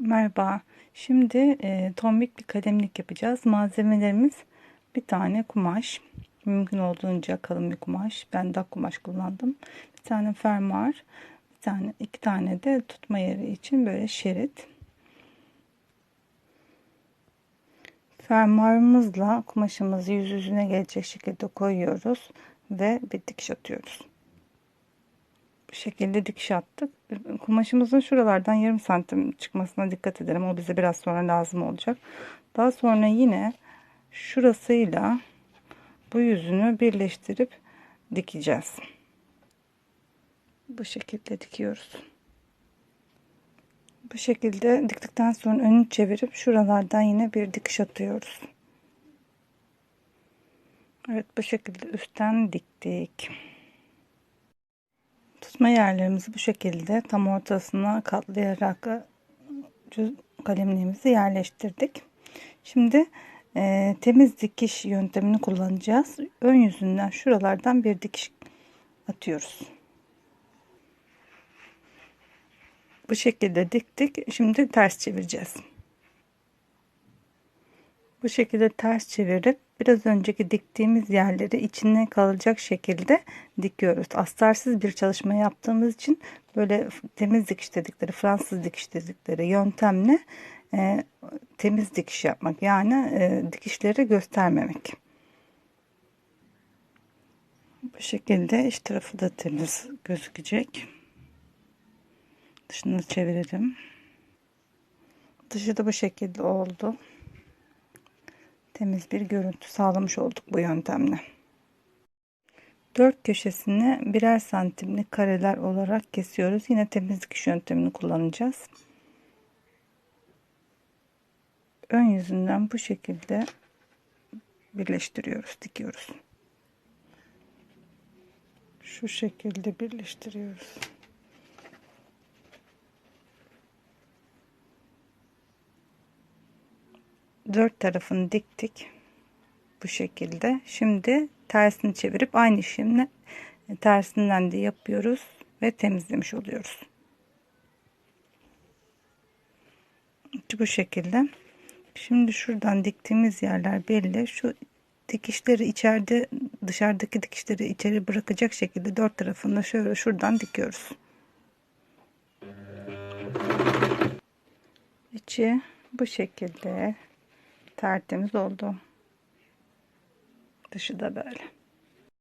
Merhaba. Şimdi e, tombik bir kalemlik yapacağız. Malzemelerimiz bir tane kumaş. Mümkün olduğunca kalın bir kumaş. Ben dak kumaş kullandım. Bir tane fermuar. Bir tane, iki tane de tutma yeri için böyle şerit. Fermuarımızla kumaşımızı yüz yüzüne gelecek şekilde koyuyoruz ve bir dikiş atıyoruz şekilde dikiş attık. Kumaşımızın şuralardan yarım santim çıkmasına dikkat edelim. O bize biraz sonra lazım olacak. Daha sonra yine şurasıyla bu yüzünü birleştirip dikeceğiz. Bu şekilde dikiyoruz. Bu şekilde diktikten sonra önünü çevirip şuralardan yine bir dikiş atıyoruz. Evet bu şekilde üstten diktik. Tutma yerlerimizi bu şekilde tam ortasına katlayarak kalemliğimizi yerleştirdik. Şimdi e, temiz dikiş yöntemini kullanacağız. Ön yüzünden şuralardan bir dikiş atıyoruz. Bu şekilde diktik. Şimdi ters çevireceğiz. Bu şekilde ters çevirip biraz önceki diktiğimiz yerleri içine kalacak şekilde dikiyoruz. Astarsız bir çalışma yaptığımız için böyle temiz dikiş dedikleri Fransız dikiş dedikleri yöntemle e, temiz dikiş yapmak yani e, dikişleri göstermemek. Bu şekilde iç tarafı da temiz gözükecek. Dışını çevirelim. Dışı da bu şekilde oldu temiz bir görüntü sağlamış olduk bu yöntemle. Dört köşesini birer santimlik kareler olarak kesiyoruz. Yine temizlik iş yöntemini kullanacağız. Ön yüzünden bu şekilde birleştiriyoruz, dikiyoruz. Şu şekilde birleştiriyoruz. Dört tarafını diktik bu şekilde. Şimdi tersini çevirip aynı işlemle tersinden de yapıyoruz ve temizlemiş oluyoruz. Bu şekilde. Şimdi şuradan diktiğimiz yerler belli. Şu dikişleri içeride dışarıdaki dikişleri içeri bırakacak şekilde dört tarafında şöyle şuradan dikiyoruz. İçi bu şekilde tertemiz oldu. Dışı da böyle.